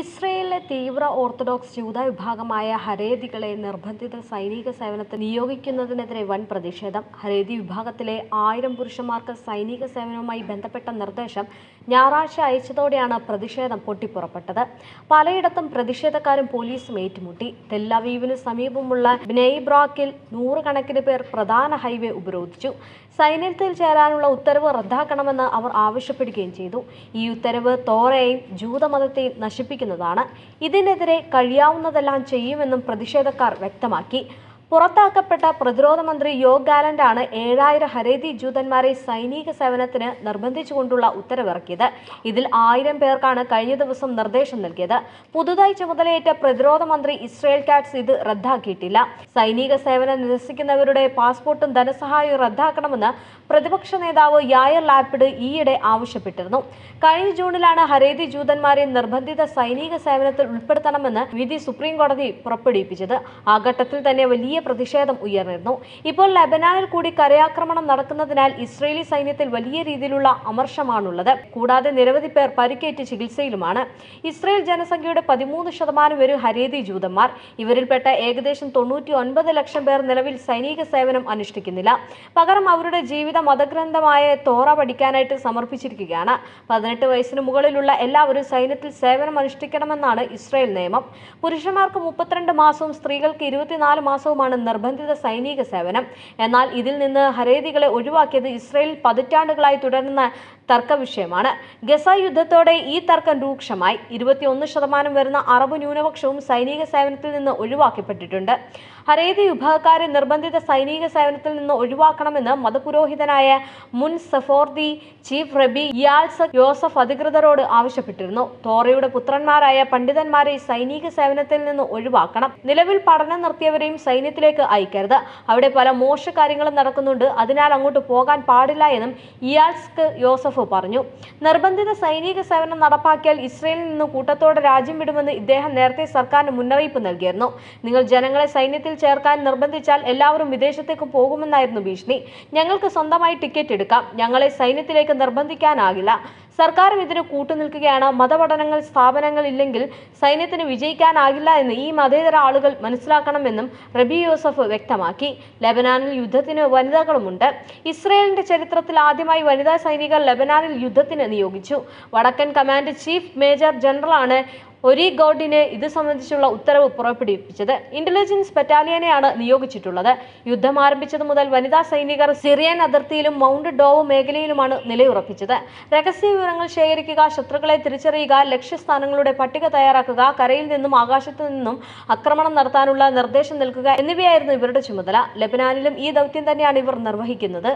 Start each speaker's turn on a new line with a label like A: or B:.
A: ഇസ്രയേലിലെ തീവ്ര ഓർത്തഡോക്സ് ജൂത വിഭാഗമായ ഹരേദികളെ നിർബന്ധിത സൈനിക സേവനത്തിന് നിയോഗിക്കുന്നതിനെതിരെ വൻ പ്രതിഷേധം. ഹരേദി വിഭാഗത്തിലെ ആയിരം പുരുഷന്മാർക്ക് സൈനിക സേവനവുമായി ബന്ധപ്പെട്ട നിർദ്ദേശം ഞായറാഴ്ച അയച്ചതോടെയാണ് പ്രതിഷേധം പൊട്ടിപ്പുറപ്പെട്ടത്. പലയിടത്തും പ്രതിഷേധക്കാരും പോലീസും ഏറ്റുമുട്ടി. തെല്ലവീവിന് സമീപമുള്ള ബ്നെയ്ബ്രാക്കിൽ നൂറുകണക്കിന് പേർ പ്രധാന ഹൈവേ ഉപരോധിച്ചു. സൈന്യത്തിൽ ചേരാനുള്ള ഉത്തരവ് റദ്ദാക്കണമെന്ന് അവർ ആവശ്യപ്പെടുകയും ചെയ്തു. ഈ ഉത്തരവ് തോറയെയും ജൂതമതത്തെയും നശിപ്പിക്കുന്നതാണ്. ഇതിനെതിരെ കഴിയാവുന്നതെല്ലാം ചെയ്യുമെന്നും പ്രതിഷേധക്കാർ വ്യക്തമാക്കി. പുറത്താക്കപ്പെട്ട പ്രതിരോധ മന്ത്രി യോഗ് ഗാലന്റാണ് ഏഴായിരം ഹരേതി ജൂതന്മാരെ സൈനിക സേവനത്തിന് നിർബന്ധിച്ചുകൊണ്ടുള്ള ഉത്തരവിറക്കിയത്. ഇതിൽ ആയിരം പേർക്കാണ് കഴിഞ്ഞ ദിവസം നിർദ്ദേശം നൽകിയത്. പുതുതായി ചുമതലയേറ്റ പ്രതിരോധ മന്ത്രി ഇസ്രയേൽ കാറ്റ്സ് ഇത് റദ്ദാക്കിയിട്ടില്ല. സൈനിക സേവനം നിരസിക്കുന്നവരുടെ പാസ്പോർട്ടും ധനസഹായവും റദ്ദാക്കണമെന്ന് പ്രതിപക്ഷ നേതാവ് യായർ ലാപ്പിഡ് ഈയിടെ ആവശ്യപ്പെട്ടിരുന്നു. കഴിഞ്ഞ ജൂണിലാണ് ഹരേതി ജൂതന്മാരെ നിർബന്ധിത സൈനിക സേവനത്തിൽ ഉൾപ്പെടുത്തണമെന്ന് വിധി സുപ്രീം കോടതി പുറപ്പെടുവിപ്പിച്ചത്. ആ ഘട്ടത്തിൽ തന്നെ വലിയ പ്രതിഷേധം ഉയർന്നിരുന്നു. ഇപ്പോൾ ലബനാനിൽ കൂടി കരയാക്രമണം നടക്കുന്നതിനാൽ ഇസ്രയേലി സൈന്യത്തിൽ വലിയ രീതിയിലുള്ള അമർഷമാണുള്ളത്. കൂടാതെ നിരവധി പേർ പരിക്കേറ്റ് ചികിത്സയിലുമാണ്. ഇസ്രയേൽ ജനസംഖ്യയുടെ പതിമൂന്ന് ശതമാനം വരും ഹരേതി ജൂതന്മാർ. ഇവരിൽപ്പെട്ട ഏകദേശം തൊണ്ണൂറ്റി ഒൻപത് ലക്ഷം പേർ നിലവിൽ സൈനിക സേവനം അനുഷ്ഠിക്കുന്നില്ല. പകരം അവരുടെ ജീവിത മതഗ്രന്ഥമായ തോറ പഠിക്കാനായിട്ട് സമർപ്പിച്ചിരിക്കുകയാണ്. പതിനെട്ട് വയസ്സിന് മുകളിലുള്ള എല്ലാവരും സൈന്യത്തിൽ സേവനം അനുഷ്ഠിക്കണമെന്നാണ് ഇസ്രയേൽ നിയമം. പുരുഷന്മാർക്ക് മുപ്പത്തിരണ്ട് മാസവും സ്ത്രീകൾക്ക് ഇരുപത്തിനാല് മാസവുമാണ് നിർബന്ധിത സൈനിക സേവനം. എന്നാൽ ഇതിൽ നിന്ന് ഹരേതികളെ ഒഴിവാക്കിയത് ഇസ്രയേൽ പതിറ്റാണ്ടുകളായി തുടരുന്ന തർക്ക വിഷയമാണ് ഗസ യുദ്ധത്തോടെ ഈ തർക്കം രൂക്ഷമായി. ഇരുപത്തിയൊന്ന് ശതമാനം വരുന്ന അറബ് ന്യൂനപക്ഷവും സൈനിക സേവനത്തിൽ നിന്ന് ഒഴിവാക്കപ്പെട്ടിട്ടുണ്ട്. ഹരേതി വിഭാഗക്കാരെ നിർബന്ധിത സൈനിക സേവനത്തിൽ നിന്ന് ഒഴിവാക്കണമെന്ന് മതപുരോഹിതനായ മുൻ സഫോർദി ചീഫ് റബി ഇയാൾസ യോസഫ് അധികൃതരോട് ആവശ്യപ്പെട്ടിരുന്നു. തോറയുടെ പുത്രന്മാരായ പണ്ഡിതന്മാരെ സൈനിക സേവനത്തിൽ നിന്ന് ഒഴിവാക്കണം. നിലവിൽ പഠനം നിർത്തിയവരെയും സൈന്യത്തിലേക്ക് അയക്കരുത്. അവിടെ പല മോശ കാര്യങ്ങളും നടക്കുന്നുണ്ട്. അതിനാൽ അങ്ങോട്ട് പോകാൻ പാടില്ല എന്നും ഇയാൾസ്ക് യോസഫ് പറഞ്ഞു. നിർബന്ധിത സൈനിക സേവനം നടപ്പാക്കിയാൽ ഇസ്രയേലിൽ നിന്ന് കൂട്ടത്തോടെ രാജ്യം വിടുമെന്ന് ഇദ്ദേഹം നേരത്തെ സർക്കാരിന് മുന്നറിയിപ്പ് നൽകിയിരുന്നു. നിങ്ങൾ ജനങ്ങളെ സൈന്യത്തിൽ ചേർക്കാൻ നിർബന്ധിച്ചാൽ എല്ലാവരും വിദേശത്തേക്ക് പോകുമെന്നായിരുന്നു ഭീഷണി. ഞങ്ങൾക്ക് സ്വന്തമായി ടിക്കറ്റ് എടുക്കാം. ഞങ്ങളെ സൈന്യത്തിലേക്ക് നിർബന്ധിക്കാനാകില്ല. സർക്കാരും ഇതിന് കൂട്ടുനിൽക്കുകയാണ്. മതപഠനങ്ങൾ സ്ഥാപനങ്ങൾ ഇല്ലെങ്കിൽ സൈന്യത്തിന് വിജയിക്കാനാകില്ല എന്ന് ഈ മതേതര ആളുകൾ മനസ്സിലാക്കണമെന്നും റബി യൂസഫ് വ്യക്തമാക്കി. ലബനാനിൽ യുദ്ധത്തിന് വനിതകളുമുണ്ട്. ഇസ്രയേലിന്റെ ചരിത്രത്തിൽ ആദ്യമായി വനിതാ സൈനികർ ലബനാനിൽ യുദ്ധത്തിന് നിയോഗിച്ചു. വടക്കൻ കമാൻഡ് ചീഫ് മേജർ ജനറലാണ് ഒരി ഗോഡിന് ഇത് സംബന്ധിച്ചുള്ള ഉത്തരവ് പുറപ്പെടുവിപ്പിച്ചത്. ഇന്റലിജൻസ് ബറ്റാലിയനെയാണ് നിയോഗിച്ചിട്ടുള്ളത്. യുദ്ധം ആരംഭിച്ചത് മുതൽ വനിതാ സൈനികർ സിറിയൻ അതിർത്തിയിലും മൗണ്ട് ഡോവ് മേഖലയിലുമാണ് നിലയുറപ്പിച്ചത്. രഹസ്യ വിവരങ്ങൾ ശേഖരിക്കുക ശത്രുക്കളെ തിരിച്ചറിയുക ലക്ഷ്യസ്ഥാനങ്ങളുടെ പട്ടിക തയ്യാറാക്കുക കരയിൽ നിന്നും ആകാശത്തു നിന്നും ആക്രമണം നടത്താനുള്ള നിർദ്ദേശം നൽകുക എന്നിവയായിരുന്നു ഇവരുടെ ചുമതല. ലബനാനിലും ഈ ദൗത്യം തന്നെയാണ് ഇവർ നിർവഹിക്കുന്നത്.